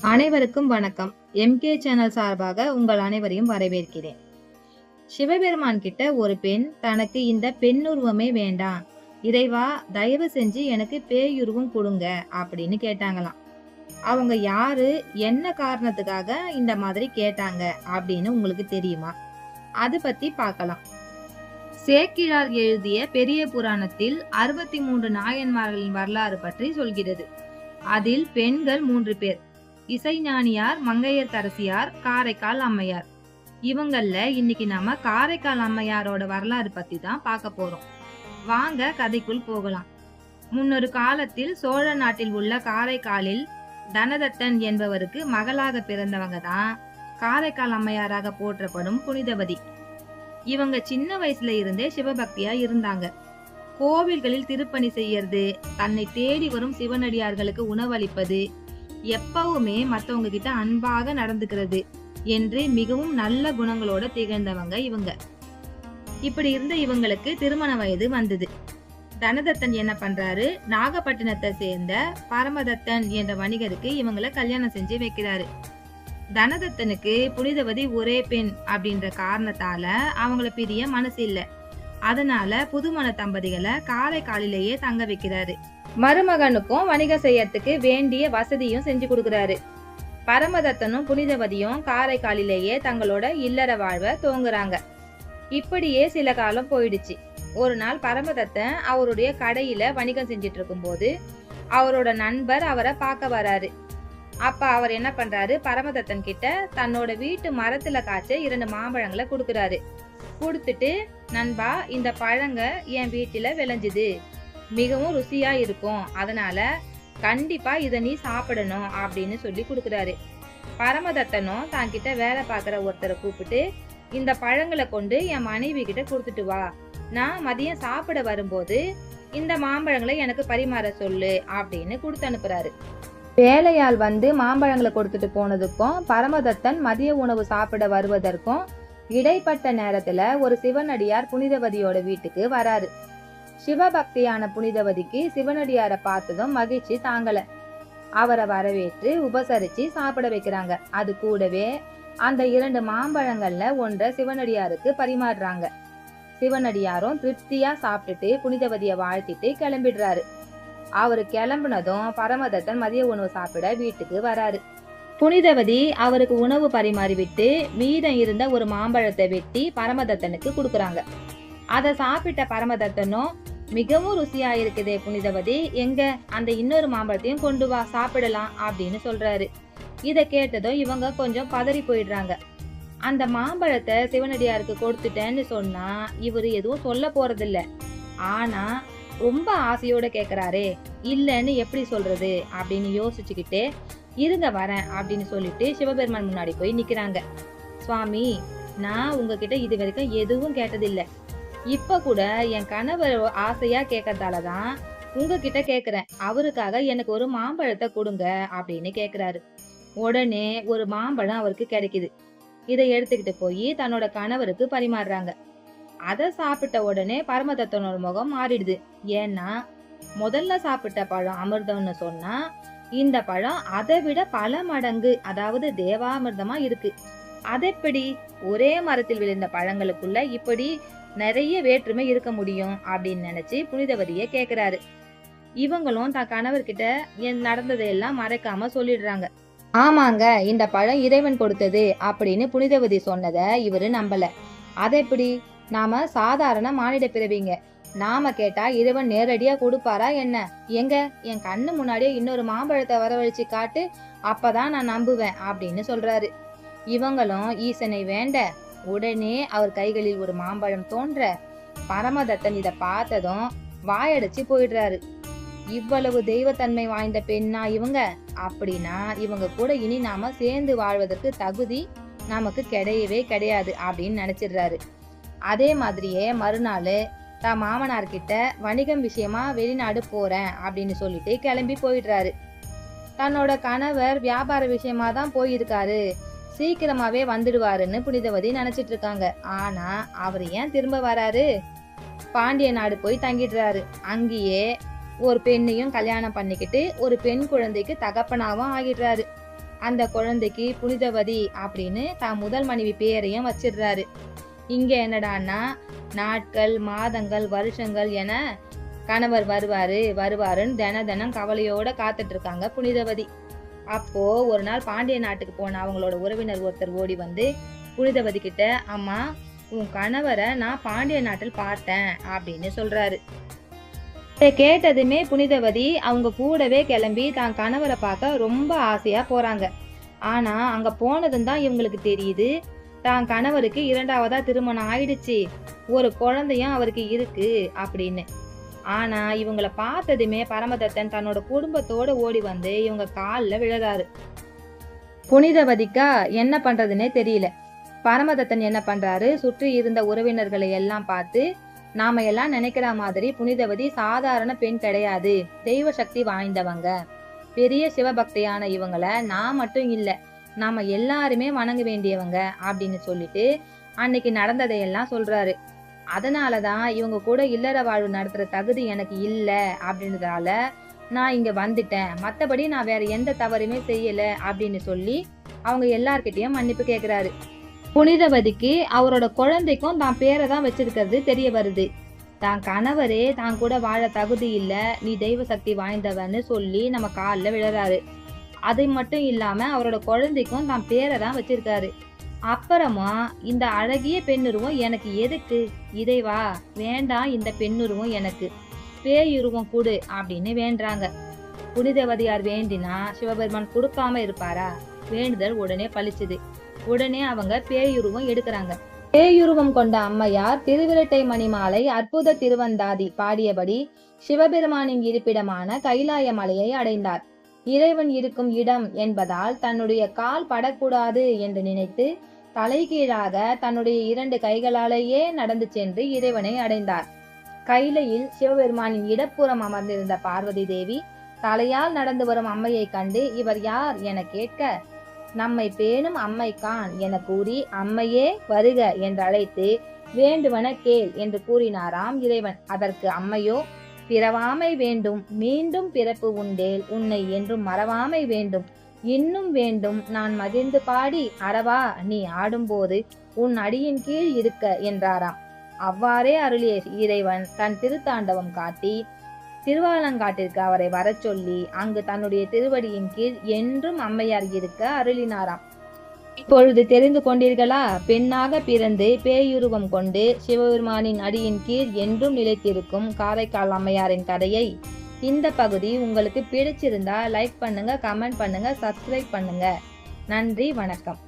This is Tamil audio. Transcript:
அனைவருக்கும் வணக்கம். எம்கே சேனல் சார்பாக உங்கள் அனைவரையும் வரவேற்கிறேன். சிவபெருமான் கிட்ட ஒரு பெண் தனக்கு இந்த பெண்ணுருவமே வேண்டாம். இறைவா தயவு செஞ்சு எனக்கு பேயுருவம் கொடுங்க அப்படின்னு கேட்டாங்களாம். அவங்க யாரு என்ன காரணத்துக்காக இந்த மாதிரி கேட்டாங்க அப்படின்னு உங்களுக்கு தெரியுமா? அது பத்தி பார்க்கலாம். சேக்கிழார் எழுதிய பெரிய புராணத்தில் அறுபத்தி மூன்று நாயன்மார்களின் வரலாறு பற்றி சொல்கிறது. அதில் பெண்கள் மூன்று பேர். இசைஞானியார் மங்கையர்க்கரசியார் காரைக்கால் அம்மையார். இவங்கள இன்னைக்கு நாம காரைக்கால் அம்மையாரோட வரலாறு பத்தி தான் பார்க்க போறோம். வாங்க கதைக்குள் போகலாம். முன்னொரு காலத்தில் சோழ நாட்டில் உள்ள காரைக்காலில் தனதத்தன் என்பவருக்கு மகளாக பிறந்தவங்க தான் காரைக்கால் அம்மையாராக போற்றப்படும் புனிதவதி. இவங்க சின்ன வயசுல இருந்தே சிவபக்தியா இருந்தாங்க. கோவில்களில் திருப்பணி செய்யறது தன்னை தேடி வரும் சிவனடியார்களுக்கு உணவளிப்பது எப்பவுமே மற்றவங்க கிட்ட அன்பாக நடந்துக்கிறது என்று மிகவும் நல்ல குணங்களோட திகழ்ந்தவங்க இவங்க. இப்படி இருந்த இவங்களுக்கு திருமண வயது வந்தது. தனதத்தன் என்ன பண்றாரு? நாகப்பட்டினத்தை சேர்ந்த பரமதத்தன் என்ற வணிகருக்கு இவங்களை கல்யாணம் செஞ்சு வைக்கிறாரு. தனதத்தனுக்கு புனிதவதி ஒரே பெண் அப்படின்ற காரணத்தால அவங்கள பிரிய மனசு இல்லை. அதனால புதுமண தம்பதிகளை காலை காலிலேயே தங்க வைக்கிறாரு. மருமகனுக்கும் வணிகம் செய்யறதுக்கு வேண்டிய வசதியும் செஞ்சு கொடுக்குறாரு. பரமதத்தனும் புனிதவதியும் காரைக்காலிலேயே தங்களோட இல்லற வாழ்வை துவங்குறாங்க. இப்படியே சில காலம் போயிடுச்சு. ஒரு நாள் பரமதத்தன் அவருடைய கடையில வணிகம் செஞ்சிட்டு இருக்கும்போது அவரோட நண்பர் அவரை பார்க்க வராரு. அப்ப அவர் என்ன பண்றாரு? பரமதத்தன் கிட்ட தன்னோட வீட்டு மரத்துல காய்ச்ச இரண்டு மாம்பழங்களை கொடுக்குறாரு. கொடுத்துட்டு நண்பா இந்த பழங்க என் வீட்டில் விளைஞ்சுது. மிகவும் ருசியா இருக்கும். அதனால கண்டிப்பா இதை நீ சாப்பிடணும் அப்படின்னு சொல்லி கொடுக்குறாரு. பரமதத்தனும் தான் கிட்ட வேலை பார்க்குற ஒருத்தரை கூப்பிட்டு இந்த பழங்களை கொண்டு என் மனைவி கிட்ட கொடுத்துட்டு வா. நான் மதியம் சாப்பிட வரும்போது இந்த மாம்பழங்களை எனக்கு பரிமாற சொல்லு அப்படின்னு கொடுத்து அனுப்புறாரு. வேலையாள் வந்து மாம்பழங்களை கொடுத்துட்டு போனதுக்கும் பரமதத்தன் மதிய உணவு சாப்பிட வருவதற்கும் இடைப்பட்ட நேரத்துல ஒரு சிவனடியார் புனிதவதியோட வீட்டுக்கு வராரு. சிவபக்தியான புனிதவதிக்கு சிவனடியாரை பார்த்ததும் மகிழ்ச்சி தாங்கல. அவரை வரவேற்று உபசரிச்சு சாப்பிட வைக்கிறாங்க. அது கூடவே அந்த இரண்டு மாம்பழங்கள்ல ஒன்றை சிவனடியாருக்கு பரிமாறுறாங்க. சிவனடியாரும் திருப்தியா சாப்பிட்டுட்டு புனிதவதிய வாழ்த்திட்டு கிளம்பிடுறாரு. அவரு கிளம்புனதும் பரமதத்தன் மதிய உணவு சாப்பிட வீட்டுக்கு வராரு. புனிதவதி அவருக்கு உணவு பரிமாறிவிட்டு மீதம் இருந்த ஒரு மாம்பழத்தை வெட்டி பரமதத்தனுக்கு கொடுக்குறாங்க. அதை சாப்பிட்ட பரமதத்தனும் மிகவும் ருசியா இருக்குதே புனிதவதி. எங்க? அந்த இன்னொரு மாம்பழத்தையும் கொண்டு வா சாப்பிடலாம் அப்படின்னு சொல்றாரு. இதை கேட்டதும் இவங்க கொஞ்சம் பதறி போயிடுறாங்க. அந்த மாம்பழத்தை சிவனடியாருக்கு கொடுத்துட்டேன்னு சொன்னா இவரு எதுவும் சொல்ல போறதில்ல. ஆனா ரொம்ப ஆசையோட கேக்குறாரு இல்லைன்னு எப்படி சொல்றது அப்படின்னு யோசிச்சுக்கிட்டு இருங்க வரேன் அப்படின்னு சொல்லிட்டு சிவபெருமான் முன்னாடி போய் நிக்கிறாங்க. சுவாமி நான் உங்ககிட்ட இது வரைக்கும் எதுவும் கேட்டதில்லை. இப்போ கூட என் கணவர் ஆசையாக கேட்கறதால தான் உங்ககிட்ட கேட்குறேன் அவருக்காக எனக்கு ஒரு மாம்பழத்தை கொடுங்க அப்படின்னு கேட்குறாரு உடனே ஒரு மாம்பழம் அவருக்கு கிடைக்குது. இதை எடுத்துக்கிட்டு போய் தன்னோட கணவருக்கு பரிமாறுறாங்க. அதை சாப்பிட்ட உடனே பரமதத்தனோட முகம் மாறிடுது. ஏன்னா முதல்ல சாப்பிட்ட பழம் அமிர்தம்னு சொன்னா இந்த பழம் அதை விட பல மடங்கு அதாவது தேவாமிர்தமா இருக்கு. அதெப்படி? ஒரே மரத்தில் விழுந்த பழங்களுக்குள்ள இப்படி நிறைய வேற்றுமை இருக்க முடியும் அப்படின்னு நினைச்சு புனிதவதிய கேக்குறாரு. இவங்களும் தன் கணவர்கிட்ட என் நடந்ததையெல்லாம் மறைக்காம சொல்லிடுறாங்க. ஆமாங்க இந்த பழம் இறைவன் கொடுத்தது அப்படின்னு புனிதவதி சொன்னதை இவரு நம்பல. எப்படி? நாம சாதாரண மானிட பிறவிங்க. நாம கேட்டா இறைவன் நேரடியா கொடுப்பாரா என்ன? எங்க? என் கண்ணு முன்னாடியே இன்னொரு மாம்பழத்தை வரவழைச்சு காட்டு அப்பதான் நான் நம்புவேன் அப்படின்னு சொல்றாரு. இவங்களும் ஈசனை வேண்ட உடனே அவர் கைகளில் ஒரு மாம்பழம் தோன்ற பரமதத்தன் இதை பார்த்ததும் வாயடைச்சு போயிடுறாரு. இவ்வளவு தெய்வத்தன்மை வாய்ந்த பெண்ணா இவங்க? அப்படின்னா இவங்க கூட இனி நாம சேர்ந்து வாழ்வதற்கு தகுதி நமக்கு கிடையவே கிடையாது அப்படின்னு நினைச்சிடுறாரு. அதே மாதிரியே மறுநாள் தான் மாமனார் கிட்ட வணிகம் விஷயமா வெளிநாடு போறேன் அப்படின்னு சொல்லிட்டு கிளம்பி போயிடுறாரு. தன்னோட கணவர் வியாபார விஷயமா தான் போயிருக்காரு. சீக்கிரமாவே வந்துடுவாருன்னு புனிதவதி நினைச்சிட்டு இருக்காங்க. ஆனா அவர் ஏன் திரும்ப வராரு? பாண்டிய நாடு போய் தங்கிடுறாரு. அங்கேயே ஒரு பெண்ணையும் கல்யாணம் பண்ணிக்கிட்டு ஒரு பெண் குழந்தைக்கு தகப்பனாவும் ஆகிடுறாரு. அந்த குழந்தைக்கு புனிதவதி அப்படின்னு தான் முதல் மனைவி பேரையும் வச்சிடுறாரு. இங்க என்னடான்னா நாட்கள் மாதங்கள் வருஷங்கள் என கணவர் வருவாரு வருவாருன்னு தின தினம் கவலையோட காத்துட்டு இருக்காங்க புனிதவதி. அப்போ ஒரு நாள் பாண்டிய நாட்டுக்கு போன அவங்களோட உறவினர் ஒருத்தர் ஓடி வந்து புனிதவதி கிட்ட அம்மா உன் கணவரை நான் பாண்டிய நாட்டில் பார்த்தேன் அப்படின்னு சொல்றாரு. இதை கேட்டதுமே புனிதவதி அவங்க கூடவே கிளம்பி தான் கணவரை பார்க்க ரொம்ப ஆசையா போறாங்க. ஆனா அங்க போனதும் தான் இவங்களுக்கு தெரியுது தான் கணவருக்கு இரண்டாவதா திருமணம் ஆயிடுச்சு ஒரு குழந்தையும் அவருக்கு இருக்கு அப்படின்னு. ஆனா இவங்களை பார்த்ததுமே பரமதத்தன் தன்னோட குடும்பத்தோட ஓடி வந்து இவங்க காலில் விழுறாரு. புனிதவதிக்கா என்ன பண்றதுன்னே தெரியல. பரமதத்தன் என்ன பண்றாரு? சுற்றி இருந்த உறவினர்களை எல்லாம் பார்த்து நாம எல்லாம் நினைக்கிற மாதிரி புனிதவதி சாதாரண பெண் கிடையாது. தெய்வ சக்தி வாய்ந்தவங்க. பெரிய சிவபக்தியான இவங்கள நான் மட்டும் இல்ல. நாம எல்லாருமே வணங்க வேண்டியவங்க அப்படின்னு சொல்லிட்டு அன்னைக்கு நடந்ததையெல்லாம் சொல்றாரு. அதனாலதான் இவங்க கூட இல்லற வாழ்வு நடத்துற தகுதி எனக்கு இல்லை அப்படின்றதால நான் இங்க வந்துட்டேன். மற்றபடி நான் வேற எந்த தவறுமே செய்யல அப்படின்னு சொல்லி அவங்க எல்லார்கிட்டயும் மன்னிப்பு கேட்குறாரு புனிதவதிக்கு அவரோட குழந்தைக்கும் தான் பேரை தான் வச்சிருக்கிறது தெரிய வருது. தான் கணவரே தான் கூட வாழ தகுதி இல்ல நீ தெய்வ சக்தி வாய்ந்தவன்னு சொல்லி நம்ம காலில் விழுறாரு. அது மட்டும் இல்லாம அவரோட குழந்தைக்கும் தான் பேரை தான் வச்சிருக்காரு. அப்புறமா இந்த அழகிய பெண்ணுருவம் எனக்கு எதுக்கு? இதைவா வேண்டாம் இந்த பெண்ணுருவம் எனக்கு. பேயுருவம் கொடு அப்படின்னு வேண்டுறாங்க. புனிதவதியார் வேண்டினா சிவபெருமான் கொடுக்காம இருப்பாரா? வேண்டுதல் உடனே பழிச்சுது. உடனே அவங்க பேயுருவம் எடுக்கிறாங்க. பேயுருவம் கொண்ட அம்மையார் திருவிரட்டை மணிமாலை அற்புத திருவந்தாதி பாடியபடி சிவபெருமானின் இருப்பிடமான கைலாய மலையை அடைந்தார். இறைவன் இருக்கும் இடம் என்பதால் தன்னுடைய கால் படக்கூடாது என்று நினைத்து தலைகீழாக தன்னுடைய இரண்டு கைகளாலேயே நடந்து சென்று இறைவனை அடைந்தார். கைலையில் சிவபெருமானின் இடப்புறம் அமர்ந்திருந்த பார்வதி தேவி தலையால் நடந்து வரும் அம்மையை கண்டு இவர் யார் என கேட்க நம்மை பேணும் அம்மைக்கான் என கூறி அம்மையே வருக என்று அழைத்து வேண்டுவன கேள் என்று கூறினாராம் இறைவன். அதற்கு அம்மையோ பிறவாமை வேண்டும் மீண்டும் பிறப்பு உண்டேல் உன்னை என்றும் மறவாமை வேண்டும். இன்னும் வேண்டும் நான் மகிழ்ந்து பாடி அறவா நீ ஆடும்போது உன் அடியின் கீழ் இருக்க என்றாராம். அவ்வாறே அருளிய இறைவன் தன் திருத்தாண்டவம் காட்டி திருவாலங்காட்டிற்கு அவரை வரச் சொல்லி அங்கு தன்னுடைய திருவடியின் கீழ் என்றும் அம்மையார் இருக்க அருளினாராம். இப்பொழுது தெரிந்து கொண்டீர்களா? பெண்ணாக பிறந்து பேயுருவம் கொண்டு சிவபெருமானின் அடியின் கீழ் என்றும் நிலைத்திருக்கும் காரைக்கால் அம்மையாரின் கதையை இந்த பகுதி உங்களுக்கு பிடிச்சிருந்தா லைக் பண்ணுங்க கமெண்ட் பண்ணுங்க சப்ஸ்கிரைப் பண்ணுங்க. நன்றி வணக்கம்.